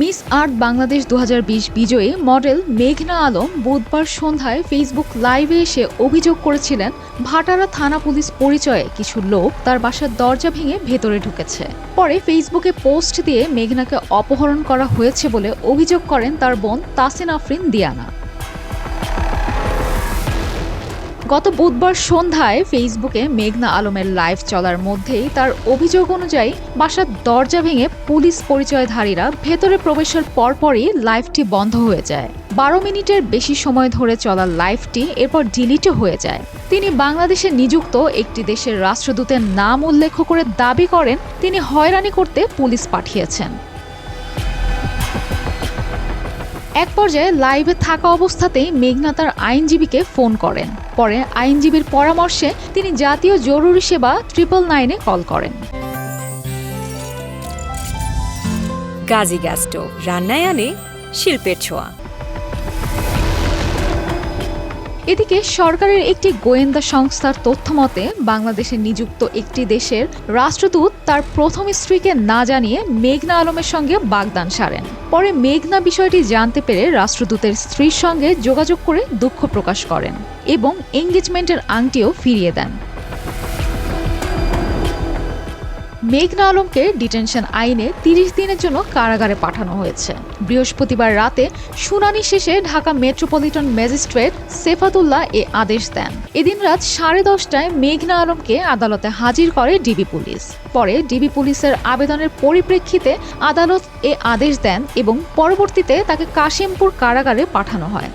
Miss art Bangladesh দু হাজার বিশ বিজয়ী মডেল মেঘনা আলম বুধবার সন্ধ্যায় ফেসবুক লাইভে এসে অভিযোগ করেছিলেন, ভাটারা থানা পুলিশ পরিচয়ে কিছু লোক তার বাসার দরজা ভেঙে ভেতরে ঢুকেছে। পরে ফেসবুকে পোস্ট দিয়ে মেঘনাকে অপহরণ করা হয়েছে বলে অভিযোগ করেন তার বোন তাসিন আফরিন দিয়ানা। গত বুধবার সন্ধ্যায় ফেসবুকে মেঘনা আলমের লাইভ চলার মধ্যেই তার অভিযোগ অনুযায়ী বাসার দরজা ভেঙে পুলিশ পরিচয়ধারীরা ভেতরে প্রবেশের পরপরই লাইভটি বন্ধ হয়ে যায়। বারো মিনিটের বেশি সময় ধরে চলা লাইভটি এরপর ডিলিটও হয়ে যায়। তিনি বাংলাদেশে নিযুক্ত একটি দেশের রাষ্ট্রদূতের নাম উল্লেখ করে দাবি করেন, তিনি হয়রানি করতে পুলিশ পাঠিয়েছেন। এক পর্যায়ে লাইভে থাকা অবস্থাতেই মেঘনা তার আইনজীবীকে ফোন করেন। পরে আইনজীবীর পরামর্শে তিনি জাতীয় জরুরি সেবা ট্রিপল নাইনে কল করেন। গাজী গ্যাস্টো রান্নায় আনে শিল্পের ছোঁয়া। এদিকে সরকারের একটি গোয়েন্দা সংস্থার তথ্য মতে বাংলাদেশে নিযুক্ত একটি দেশের রাষ্ট্রদূত তার প্রথম স্ত্রীকে না জানিয়ে মেঘনা আলমের সঙ্গে বাগদান সারেন। পরে মেঘনা বিষয়টি জানতে পেরে রাষ্ট্রদূতের স্ত্রীর সঙ্গে যোগাযোগ করে দুঃখ প্রকাশ করেন এবং এঙ্গেজমেন্টের আংটিও ফিরিয়ে দেন। মেঘনা আলমকে ডিটেনশন আইনে তিরিশ দিনের জন্য কারাগারে পাঠানো হয়েছে। বৃহস্পতিবার রাতে শুনানি শেষে ঢাকা মেট্রোপলিটন ম্যাজিস্ট্রেট সেফাতুল্লাহ এ আদেশ দেন। এদিন রাত সাড়ে দশটায় মেঘনা আলমকে আদালতে হাজির করে ডিবি পুলিশ। পরে ডিবি পুলিশের আবেদনের পরিপ্রেক্ষিতে আদালত এ আদেশ দেন এবং পরবর্তীতে তাকে কাশিমপুর কারাগারে পাঠানো হয়।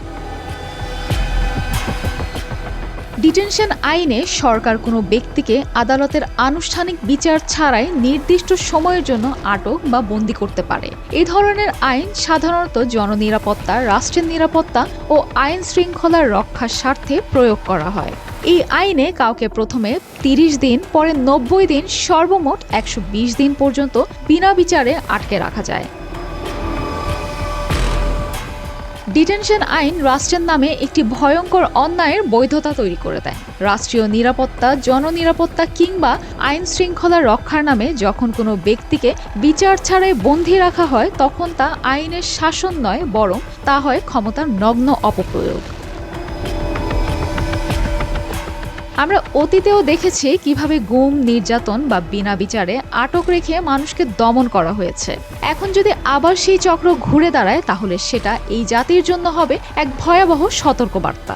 ডিটেনশন আইনে সরকার কোনো ব্যক্তিকে আদালতের আনুষ্ঠানিক বিচার ছাড়াই নির্দিষ্ট সময়ের জন্য আটক বা বন্দি করতে পারে। এ ধরনের আইন সাধারণত জননিরাপত্তা, রাষ্ট্রের নিরাপত্তা ও আইন শৃঙ্খলার রক্ষার স্বার্থে প্রয়োগ করা হয়। এই আইনে কাউকে প্রথমে তিরিশ দিন, পরে নব্বই দিন, সর্বমোট একশো বিশ দিন পর্যন্ত বিনা বিচারে আটকে রাখা যায়। ডিটেনশন আইন রাষ্ট্রের নামে একটি ভয়ঙ্কর অন্যায়ের বৈধতা তৈরি করে দেয়। রাষ্ট্রীয় নিরাপত্তা, জননিরাপত্তা কিংবা আইন শৃঙ্খলা রক্ষার নামে যখন কোনো ব্যক্তিকে বিচার ছাড়াই বন্দী রাখা হয়, তখন তা আইনের শাসন নয়, বরং তা হয় ক্ষমতার নগ্ন অপপ্রয়োগ। আমরা অতীতেও দেখেছি কীভাবে গুম, নির্যাতন বা বিনা বিচারে আটক রেখে মানুষকে দমন করা হয়েছে। এখন যদি আবার সেই চক্র ঘুরে দাঁড়ায়, তাহলে সেটা এই জাতির জন্য হবে এক ভয়াবহ সতর্কবার্তা।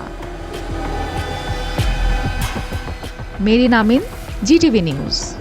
Merin Amin, GTV news.